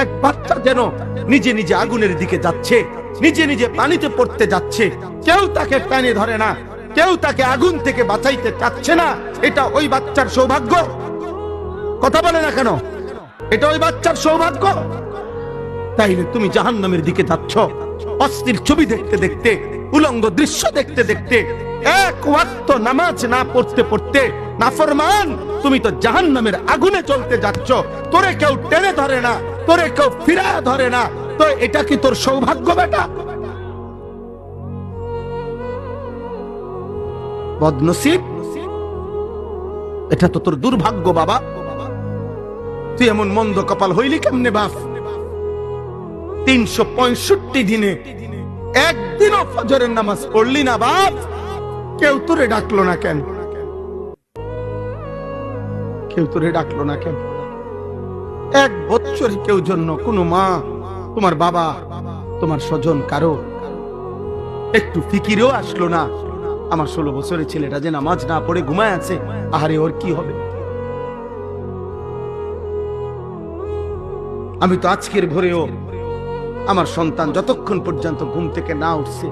এক বাচ্চা যেন নিজে নিজে আগুনের দিকে যাচ্ছে, নিজে নিজে পানিতে পড়তে যাচ্ছে। কেউ তাকে টানে ধরে না, কেউ তাকে আগুন থেকে বাঁচাইতে চাচ্ছে না। এটা ওই বাচ্চার সৌভাগ্য। কথা বলে না কেন? এটা ওই বাচ্চার সৌভাগ্য। তাইলে তুমি জাহান্নামের দিকে যাচ্ছ। অস্থির ছবি দেখতে দেখতে, উলঙ্গ দৃশ্য দেখতে দেখতে, এক নামাজ না পড়তে পড়তে নাফরমান, তুমি তো জাহান্নামের আগুনে চলতে যাচ্ছ। তোরে কেউ টেনে ধরে না। তোরে কেউ ফিরা ধরে না। তো এটা কি তোর সৌভাগ্য বেটা? বদনসিব, এটা তো তোর দুর্ভাগ্য বাবা। তুই এমন মন্দ কপাল হইলি কেমনে বাপ? তিনশো পঁয়ষট্টি দিনে একদিনও ফজরের নামাজ পড়লি না বাপ। কেউ তোরে ডাকলো না কেন? কেউ তোরে ডাকলো না কেন? এক বছরে কেউ জন্য কোনো মা, তোমার বাবা, তোমার স্বজন কারও। একটু ফিকিরেও আসলো না। আমার ষোলো বছরের ছেলেটা যে নামাজ না পড়ে ঘুমায় আছে, আহারে ওর কি হবে? আমি তো আজকের ভোরেও আমার সন্তান যতক্ষণ পর্যন্ত ঘুম থেকে না উঠছে,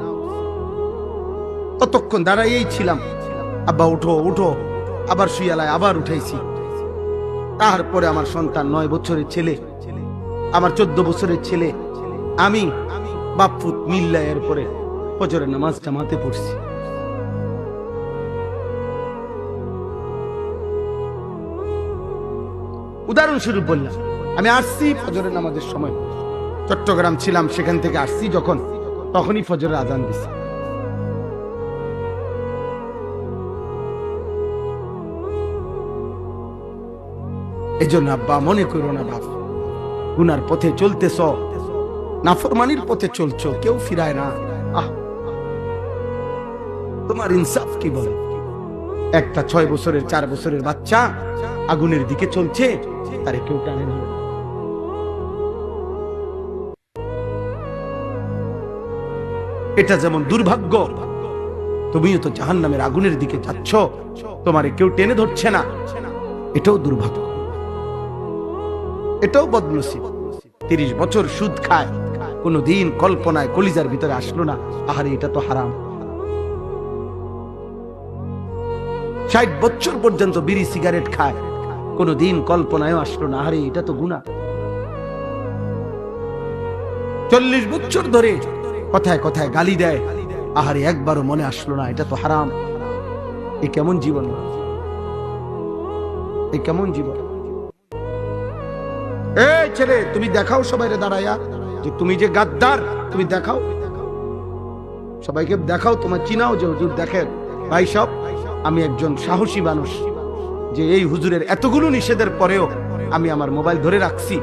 ততক্ষণ দাঁড়াইয়েই ছিলাম। আব্বা, উঠো উঠো। আবার শুয়ালায় আবার উঠাইছি। তারপরে আমার সন্তান নয় বছরের ছেলে, আমার চোদ্দ বছরের ছেলে। আমি বাপুত মিল্লা এর পরে ফজরের নামাজ জামাতে পড়ছি। উদাহরণস্বরূপ বললাম, আমি আসছি ফজরের নামাজের সময়। চট্টগ্রাম ছিলাম, সেখান থেকে আসছি যখন, তখনই ফজরের আজান দিছি। এই জন্য আব্বা, মনে করো না বাপ, গুনার পথে চলতেছ, নাফরমানির পথে চলছো, কেউ ফিরায় না। আহ, তোমার ইনসাফ কি বলে? একটা ছয় বছরের, চার বছরের বাচ্চা আগুনের দিকে চলছে, তারে কেউ টানে না। এটা যেমন দুর্ভাগ্য, তুমিও তো জাহান নামের আগুনের দিকে যাচ্ছ, তোমারে কেউ টেনে ধরছে না। এটাও দুর্ভাগ্য। এটাও বদনসিব। তিরিশ বছর সুদ খায়। কোনো দিন কল্পনায় কলিজার ভিতরে আসলো না, আহারে এটা তো হারাম। ষাট বছর পর্যন্ত বিড়ি সিগারেট খায়। কোনো দিন কল্পনায় আসলো না আরে এটা তো গুণা চল্লিশ বছর ধরে কথায় কথায় গালি দেয়, আহারে একবারও মনে আসলো না, এটা তো হারাম। এ কেমন জীবন? এ কেমন জীবন? এই ছেলে, তুমি দেখাও সবাইরে দাঁড়াইয়া যে তুমি যে গাদ্দার, তুমি দেখাও। সবাইকে দেখাও, তোমার চিনাও যে হুজুর, দেখেন। ভাই সব, আমি একজন সাহসী মানুষ, যে এই হুজুরের এতগুলো নিষেধের পরেও আমি আমার মোবাইল ধরে রাখছি।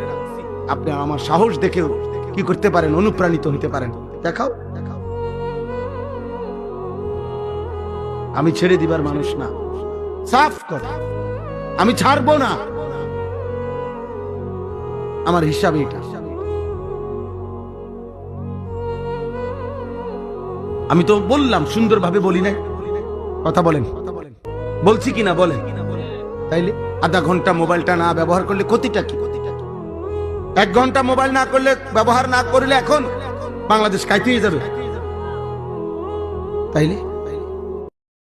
আপনি আমার সাহস দেখেও কি করতে পারেন, অনুপ্রাণিত হতে পারেন। দেখাও। আমি ছেড়ে দিবার মানুষ না। সাফ কর। আমি ছাড়বো না। আমার হিসাবে এটা। আমি তো বললাম, সুন্দরভাবে বলি না কথা বলেন। বলছি কি না বলেন। তাইলে আধা ঘণ্টা মোবাইলটা না ব্যবহার করলে ক্ষতিটা কি? এক ঘণ্টা মোবাইল না করলে, ব্যবহার না করলে এখন বাংলাদেশ কাইতে যাবে। তাইলে